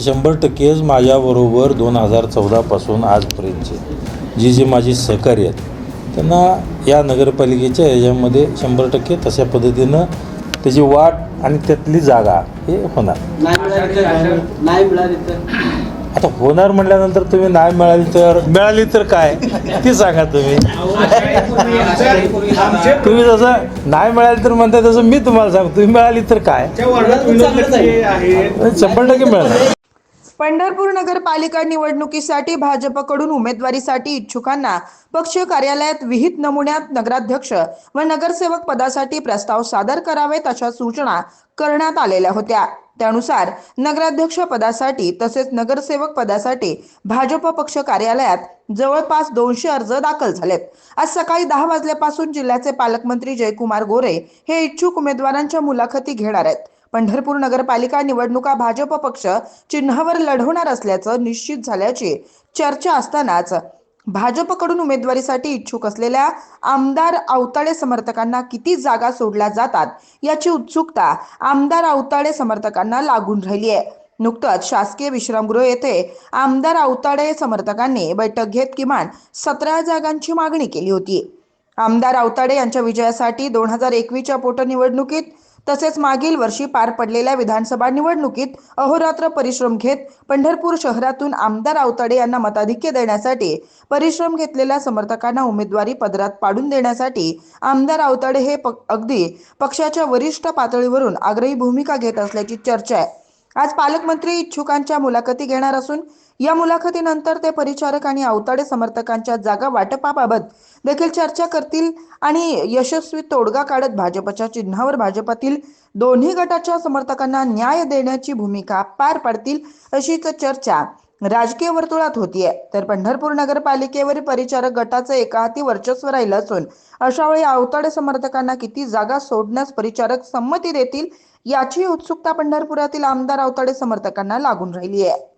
शंभर टक्केच माझ्याबरोबर दोन हजार चौदापासून आजपर्यंतचे जी जी माझी सहकार्य आहेत त्यांना या नगरपालिकेच्या ह्याच्यामध्ये शंभर टक्के तशा पद्धतीनं त्याची वाट आणि त्यातली जागा हे होणार. मिळाली मिळाली आता होणार म्हटल्यानंतर तुम्ही नाही मिळाली तर? मिळाली तर काय? ती सांगा तुम्ही. तुम्ही जसं नाही मिळाली तर म्हणता तसं मी तुम्हाला सांगतो. तुम्ही मिळाली तर काय? शंभर टक्के मिळणार. पंढरपूर नगरपालिका निवडणुकीसाठी भाजपकडून उमेदवारीसाठी इच्छुकांना पक्ष कार्यालयात विहित नमुन्यात नगराध्यक्ष व नगरसेवक पदासाठी प्रस्ताव सादर करावेत अशा सूचना करण्यात आलेल्या होत्या. त्यानुसार नगराध्यक्ष पदासाठी तसेच नगरसेवक पदासाठी भाजप पक्ष कार्यालयात जवळपास दोनशे अर्ज दाखल झालेत. आज सकाळी दहा वाजल्यापासून जिल्ह्याचे पालकमंत्री जयकुमार गोरे हे इच्छुक उमेदवारांच्या मुलाखती घेणार आहेत. पंढरपूर नगरपालिका निवडणुका भाजप पक्ष चिन्हावर लढवणार असल्याचं निश्चित झाल्याची चर्चा असतानाच भाजपकडून उमेदवारीसाठी इच्छुक असलेल्या आमदार आवताळे समर्थकांना किती जागा सोडल्या जातात याची उत्सुकता आमदार आवताळे समर्थकांना लागून राहिली आहे. नुकतंच शासकीय विश्रामगृह येथे आमदार आवताळे समर्थकांनी बैठक घेत किमान सतरा जागांची मागणी केली होती. आमदार अवताडे यांच्या विजयासाठी दोन हजार एकवीसच्या पोटनिवडणुकीत तसेच मागील वर्षी पार पडलेल्या विधानसभा निवडणुकीत अहोरात्र परिश्रम घेत पंढरपूर शहरातून आमदार आवताडे यांना मताधिक्य देण्यासाठी परिश्रम घेतलेल्या समर्थकांना उमेदवारी पदरात पाडून देण्यासाठी आमदार आवताडे हे प- अगदी पक्षाच्या वरिष्ठ पातळीवरून आग्रही भूमिका घेत असल्याची चर्चा आहे. आज पालकमंत्री इच्छुकांच्या मुलाखती घेणार असून या मुलाखतीनंतर ते परिचारक आणि अवताडे समर्थकांच्या जागा वाटपाबाबत देखील चर्चा करतील आणि यशस्वी तोडगा काढत भाजपच्या चिन्हावर भाजपातील दोन्ही गटाच्या समर्थकांना न्याय देण्याची भूमिका पार पाडतील अशीच चर्चा राजकीय वर्तुळात होतीये. तर पंढरपूर नगरपालिकेवर परिचारक गटाचं एका हाती वर्चस्व राहिलं असून अशा वेळी आवताडे समर्थकांना किती जागा सोडण्यास परिचारक संमती देतील याची उत्सुकता पंढरपुरातील आमदार आवताडे समर्थकांना लागून राहिली आहे